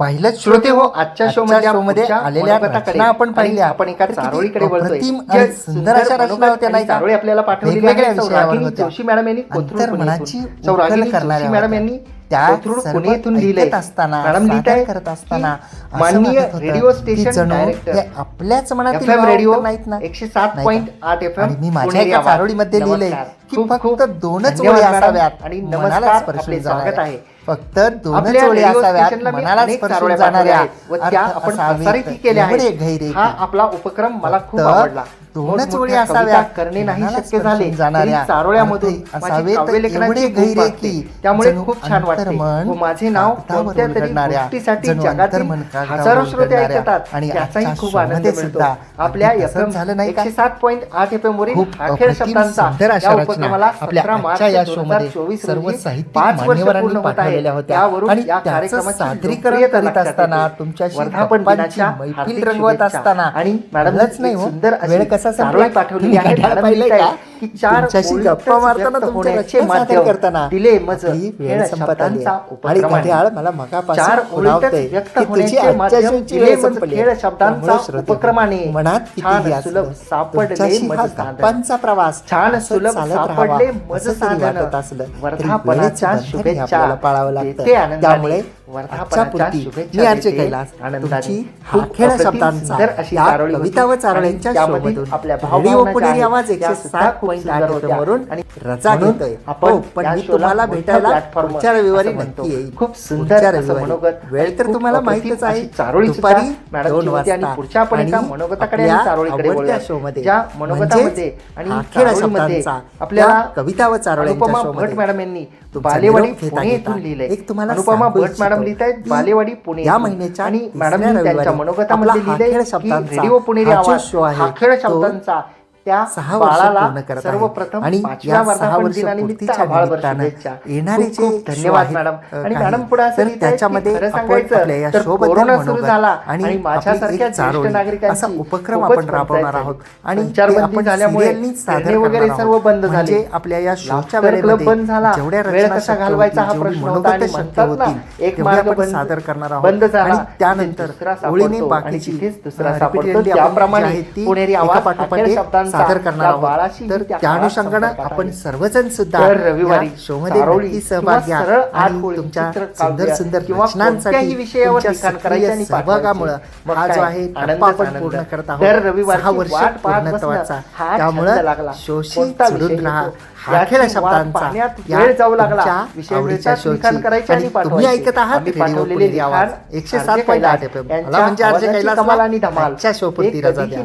पहिलंच श्रोते हो आजच्या शो मध्ये show मध्ये आलेल्या रचना आपण पाहिल्या आपण एका चारोळीकडे वळतोय सुंदर अशा रचना होत्या नाही? चारोळी आपल्याला पाठवलेल्या आहेत. जोशी मॅडम यांनी कोथरूड करणाऱ्या जोशी मॅडम. यांनी त्या कोथरूड सर्व पुणे येथून लिहिलंय ऐकत असताना मॅडम करत असताना माननीय रेडिओ स्टेशन हे आपल्याच मनातील रेडिओ नाहीत ना एकशे सात पॉईंट? आठ एफ एम मी माझ्या एका चारोळीमध्ये लिहिलंय की फक्त दोनच मॅडम. असाव्यात आणि नमस्कार आपले स्वागत. आहे फक्त दोनच ओळी असाव्यात मनाला स्पर्शून जाणाऱ्या आपण केल्या हा आपला उपक्रम मला खूप आवडला. दोनच ओळी असाव्यात करणे नाही शक्य झाले जाणाऱ्या असावेत काव्यलेखनाची एवढे गहिरे. की त्यामुळे खूप छान वाटते व माझे नाव कोणत्या तरी गोष्टीसाठी जगातील हजारो श्रोते ऐकतात आणि आजच्या खूप आनंद मिळतो आपल्या अगदी एफ तसंच झालं नाही? एकशे सात पॉईंट आठ एफ एम वरील अखेर शब्दांचा या उपक्रमाला 17 मार्च 2024 शोमध्ये सर्व रोजी पाच वर्ष पूर्ण होत आहे. त्यावरून या कार्यक्रमाची सादरीकरण करीत असताना येते. तुमच्याशी वर्धापन दिनाच्या मैफिल रंगवत. असताना आणि मॅडम कळलंच नाही हो. सुंदर वेळ कसा संपला? चारोळी पाठवली पाहिलंय का? चार गप्पा मारताना होण्याचे माध्यम. करताना दिले मज. वेळ संपत आली आणि. घड्याळ मला मगापासून व्यक्त की तुझी होण्याचे आजच्या माध्यम शोची दिले वेळ संपली शब्दांचा उपक्रमाने मनात किती सुलभ सापडले. गप्पांचा प्रवास छान सुलभ सापडले मज साधन. वर्धापनाच्या शुभेच्छा पाळावं लागतं. त्यामुळे शब्दांचा. कविता व चारोळ्यांच्या आपल्या ज्या आवाज एकशे सात आणि रजा घेतोय. आपण हो, पण मी तुम्हाला भेटायला पुढच्या रविवारी. नक्की येईल. खूप सुंदर पुढच्या असं रविवारी. मनोगत वेळ तर तुम्हाला माहितच आहे. चारोळी दुपारी दोन वाजता. पुढच्या आपण एका मनोगताकडे आणि चारोळीकडे वळूया. शोमध्ये ज्या मनोगतामध्ये आणि शब्दांचा. आपल्याला कविता व चारोळ्यांच्या शोमध्ये मॅडम यांनी बालेवाडी पुणे येथून लिहिलंय. एक तुम्हाला अनुपमा भट मॅडम इच्छितो. लिहित आहेत की बालेवाडी पुणे या. महिन्याच्या आणि मॅडम त्यांच्या मनोगतामध्ये लिहिलंय रेडिओ पुणेरी हा आवाज शो आहे, आखेळ तो शब्दांचा त्या सहा बाळाला. सर्वप्रथम आणि या सहा वर्ष पूर्तीच्या. येणारे जे धन्यवाद मॅडम आणि मॅडम पुढे तर त्याच्यामध्ये सांगायचं तर कोरोना सुरू झाला आणि माझ्यासारख्या ज्येष्ठ नागरिकांची उपक्रम आपण राबवणार आहोत झाली. आणि आपण झाल्यामुळे वगैरे सर्व. बंद झाले म्हणजे आपल्या या शोच्या क्लब बंद झाला जेवढ्या वेळ कसा घालवायचा हा प्रश्न होता आणि म्हणतात एक मार्ग आपण बंद सादर करणार आहोत बंद झाला आणि त्यानंतर ओळीने बाकीची दुसरा सापडतो त्याप्रमाणे पुणेरी आवाज पाठोपाठ शब्दांचा सादर करणार आहोत तर त्या अनुषंगानं आपण. सर्वजण सुद्धा रविवारी शोमध्ये नक्की सहभाग घ्या आणि तुमच्या सुंदर सुंदर रचनांसाठी तुमच्या सहभागामुळे हा जो? आहे टप्पा आपण. पूर्ण करत आहोत सहा वर्ष पूर्णत्वाचा त्यामुळे. शोषी सोडून राहा? हा खेळ शब्दांचा या जाऊ लागला. आवडीच्या करायचे आणि तुम्ही. ऐकत आहात रेडिओ आवाज एकशे सात पॉईंट आठ एफ एम मला म्हणजे आवाजाची कैलास आणि धमाल आजच्या शो पुरती रजा द्या